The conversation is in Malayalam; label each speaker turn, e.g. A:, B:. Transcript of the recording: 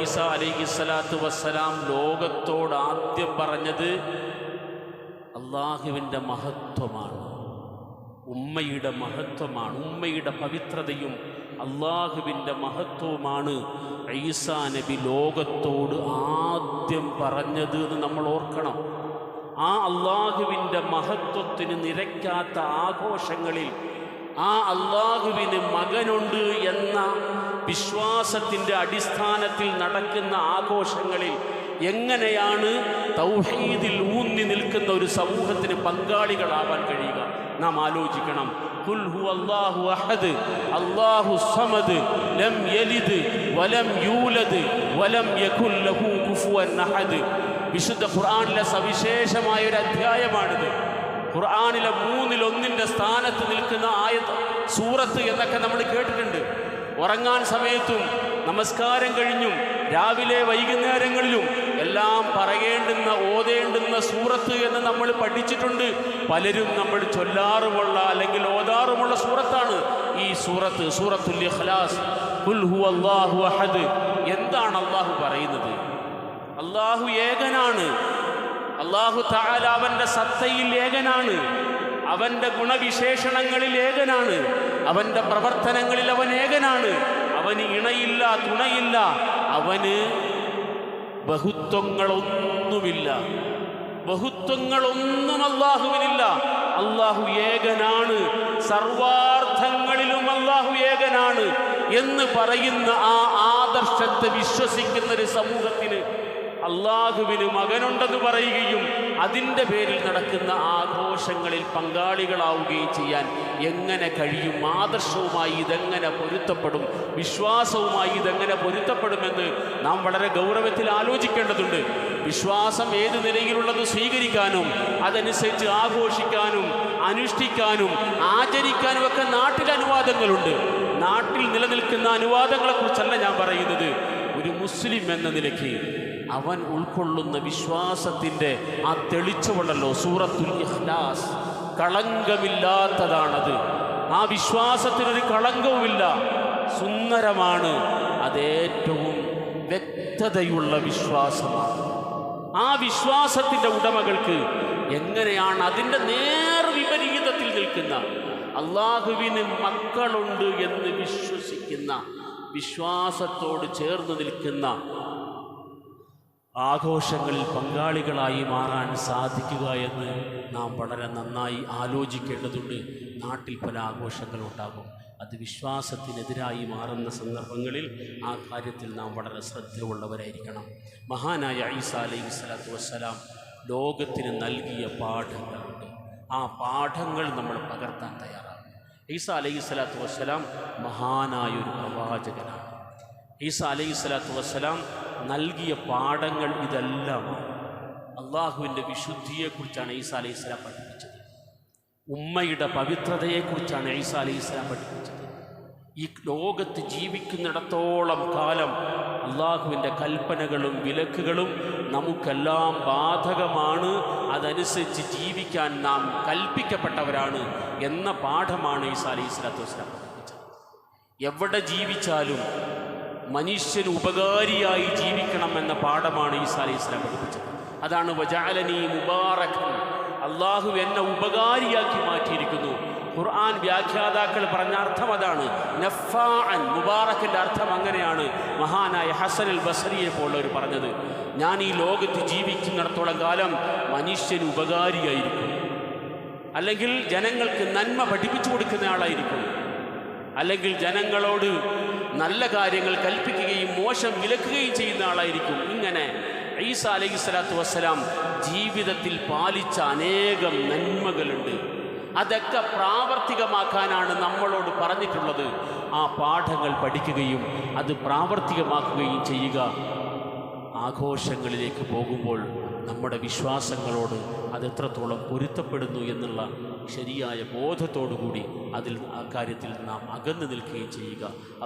A: ഈസ വസ്സലാം ലോകത്തോട് ആദ്യം പറഞ്ഞത് അള്ളാഹുവിന്റെ മഹത്വമാണ്. ഉമ്മയുടെ മഹത്വമാണ്. ഉമ്മയുടെ പവിത്രതയും അള്ളാഹുവിന്റെ മഹത്വവുമാണ് ഈസാ നബി ലോകത്തോട് ആദ്യം പറഞ്ഞത് എന്ന് നമ്മൾ ഓർക്കണം. ആ അള്ളാഹുവിന്റെ മഹത്വത്തിന് നിരക്കാത്ത ആഘോഷങ്ങളിൽ ആ അള്ളാഹുവിന് മകനുണ്ട് എന്ന വിശ്വാസത്തിന്റെ അടിസ്ഥാനത്തിൽ നടക്കുന്ന ആഘോഷങ്ങളിൽ എങ്ങനെയാണ് തൗഹീദിൽ ഊന്നി നിൽക്കുന്ന ഒരു സമൂഹത്തിന് പങ്കാളികളാവാൻ കഴിയുക? നാം ആലോചിക്കണം. അഹദ് സമദ് ലം യലിദ് വലം യൂലദ് വലം അഹദ്. വിശുദ്ധ ഖുർആനിലെ സവിശേഷമായ ഒരു അധ്യായമാണിത്. ഖുർആനിലെ മൂന്നിലൊന്നിന്റെ സ്ഥാനത്ത് നിൽക്കുന്ന ആയത്ത് സൂറത്ത് എന്നൊക്കെ നമ്മൾ കേട്ടിട്ടുണ്ട്. ഉറങ്ങാൻ സമയത്തും നമസ്കാരം കഴിഞ്ഞും രാവിലെ വൈകുന്നേരങ്ങളിലും എല്ലാം പറയേണ്ടുന്ന ഓതേണ്ടുന്ന സൂറത്ത് എന്ന് നമ്മൾ പഠിച്ചിട്ടുണ്ട്. പലരും നമ്മൾ ചൊല്ലാറുമുള്ള അല്ലെങ്കിൽ ഓതാറുമുള്ള സൂറത്താണ് ഈ സൂറത്ത് സൂറത്തുൽ ഇഖ്ലാസ്. അഹദ്. എന്താണ് അള്ളാഹു പറയുന്നത്? അള്ളാഹു ഏകനാണ്. അള്ളാഹു താല അവന്റെ സത്തയിൽ ഏകനാണ്. അവന്റെ ഗുണവിശേഷണങ്ങളിൽ ഏകനാണ്. അവന്റെ പ്രവർത്തനങ്ങളിൽ അവൻ ഏകനാണ്. അവന് ഇണയില്ല തുണയില്ല. അവന് ബഹുത്വങ്ങളൊന്നുമില്ല. ബഹുത്വങ്ങളൊന്നും അള്ളാഹുവിനില്ല. അള്ളാഹു ഏകനാണ്. സർവാർത്ഥങ്ങളിലും അള്ളാഹു ഏകനാണ് എന്ന് പറയുന്ന ആ ആദർശത്തെ വിശ്വസിക്കുന്ന ഒരു സമൂഹത്തിന് അള്ളാഹുവിന് മകനുണ്ടെന്ന് പറയുകയും അതിന്റെ പേരിൽ നടക്കുന്ന ആഘോഷങ്ങളിൽ പങ്കാളികളാവുകയും ചെയ്യാൻ എങ്ങനെ കഴിയും? ആദർശവുമായി ഇതെങ്ങനെ പൊരുത്തപ്പെടും? വിശ്വാസവുമായി ഇതെങ്ങനെ പൊരുത്തപ്പെടുമെന്ന് നാം വളരെ ഗൗരവത്തിൽ ആലോചിക്കേണ്ടതുണ്ട്. വിശ്വാസം ഏത് നിലയിലുള്ളത് സ്വീകരിക്കാനും അതനുസരിച്ച് ആഘോഷിക്കാനും അനുഷ്ഠിക്കാനും ആചരിക്കാനും ഒക്കെ നാട്ടിൽ അനുവാദങ്ങളുണ്ട്. നാട്ടിൽ നിലനിൽക്കുന്ന അനുവാദങ്ങളെക്കുറിച്ചല്ല ഞാൻ പറയുന്നത്. ഒരു മുസ്ലിം എന്ന നിലയ്ക്ക് അവൻ ഉൾക്കൊള്ളുന്ന വിശ്വാസത്തിന്റെ ആ തെളിച്ചമുണ്ടല്ലോ സൂറത്തുൽ ഇഖ്ലാസ്. കളങ്കമില്ലാത്തതാണത്. ആ വിശ്വാസത്തിനൊരു കളങ്കവുമില്ല. സുന്ദരമാണ്. അതേറ്റവും വ്യക്തതയുള്ള വിശ്വാസമാണ്. ആ വിശ്വാസത്തിന്റെ ഉടമകൾക്ക് എങ്ങനെയാണ് അതിന്റെ നേർ വിപരീതത്തിൽ നിൽക്കുന്ന? അള്ളാഹുവിന് മക്കളുണ്ട് എന്ന് വിശ്വസിക്കുന്ന വിശ്വാസത്തോട് ചേർന്ന് നിൽക്കുന്ന ആഘോഷങ്ങളിൽ പങ്കാളികളായി മാറാൻ സാധിക്കുക എന്ന് നാം വളരെ നന്നായി ആലോചിക്കേണ്ടതുണ്ട്. നാട്ടിൽ പല ആഘോഷങ്ങളുണ്ടാകും അത് വിശ്വാസത്തിനെതിരായി മാറുന്ന സന്ദർഭങ്ങളിൽ ആ കാര്യത്തിൽ നാം വളരെ ശ്രദ്ധയുള്ളവരായിരിക്കണം. മഹാനായ ഐസ അലൈഹി സ്വലാത്തു വസ്സലാം ലോകത്തിന് നൽകിയ പാഠങ്ങളുണ്ട്. ആ പാഠങ്ങൾ നമ്മൾ പകർത്താൻ തയ്യാറാണ്. ഈസ അലൈഹി സ്വലാത്തു വസ്സലാം മഹാനായൊരു പ്രവാചകനാണ്. ഈസ അലൈഹി സ്വലാത്തു വസ്സലാം നൽകിയ പാഠങ്ങൾ ഇതെല്ലാം അള്ളാഹുവിന്റെ വിശുദ്ധിയെക്കുറിച്ചാണ് ഈസ അലൈഹി സ്വലാം പഠിപ്പിച്ചത്. ഉമ്മയുടെ പവിത്രതയെക്കുറിച്ചാണ് ഈസ അലൈഹി സ്വലാം പഠിപ്പിച്ചത്. ഈ ലോകത്ത് ജീവിക്കുന്നിടത്തോളം കാലം അള്ളാഹുവിന്റെ കൽപ്പനകളും വിലക്കുകളും നമുക്കെല്ലാം ബാധകമാണ്. അതനുസരിച്ച് ജീവിക്കാൻ നാം കൽപ്പിക്കപ്പെട്ടവരാണ് എന്ന പാഠമാണ് ഈസ അലൈഹി സ്വലാത്തു വസ്ലാം പഠിപ്പിച്ചത്. എവിടെ ജീവിച്ചാലും മനുഷ്യന് ഉപകാരിയായി ജീവിക്കണം എന്ന പാഠമാണ് ഈസാ അലൈഹി ഇസ്ലാം പഠിപ്പിച്ചത്. അതാണ് വജാലനി മുബാറകൻ അള്ളാഹു എന്നെ ഉപകാരിയാക്കി മാറ്റിയിരിക്കുന്നു. ഖുർആൻ വ്യാഖ്യാതാക്കൾ പറഞ്ഞ അർത്ഥം അതാണ്. നഫാൻ മുബാറക്കിന്റെ അർത്ഥം അങ്ങനെയാണ്. മഹാനായ ഹസൻ അൽ ബസറിയെ പോലുള്ളവർ പറഞ്ഞത്. ഞാൻ ഈ ലോകത്ത് ജീവിക്കുന്നിടത്തോളം കാലം മനുഷ്യന് ഉപകാരിയായിരിക്കും. അല്ലെങ്കിൽ ജനങ്ങൾക്ക് നന്മ പഠിപ്പിച്ചു കൊടുക്കുന്ന ആളായിരിക്കും. അല്ലെങ്കിൽ ജനങ്ങളോട് നല്ല കാര്യങ്ങൾ കൽപ്പിക്കുകയും മോശം വിലക്കുകയും ചെയ്യുന്ന ആളായിരിക്കും. ഇങ്ങനെ ഈസ അലൈഹി സ്വലാത്തു വസ്സലാം ജീവിതത്തിൽ പാലിച്ച അനേകം നന്മകളുണ്ട്. അതൊക്കെ പ്രാവർത്തികമാക്കാനാണ് നമ്മളോട് പറഞ്ഞിട്ടുള്ളത്. ആ പാഠങ്ങൾ പഠിക്കുകയും അത് പ്രാവർത്തികമാക്കുകയും ചെയ്യുക. ആഘോഷങ്ങളിലേക്ക് പോകുമ്പോൾ നമ്മുടെ വിശ്വാസങ്ങളോട് അതെത്രത്തോളം പൊരുത്തപ്പെടുന്നു എന്നുള്ള ശരിയായ ബോധത്തോടു കൂടി അതിൽ ആ കാര്യത്തിൽ നാം അകന്നു നിൽക്കുകയും ചെയ്യുക.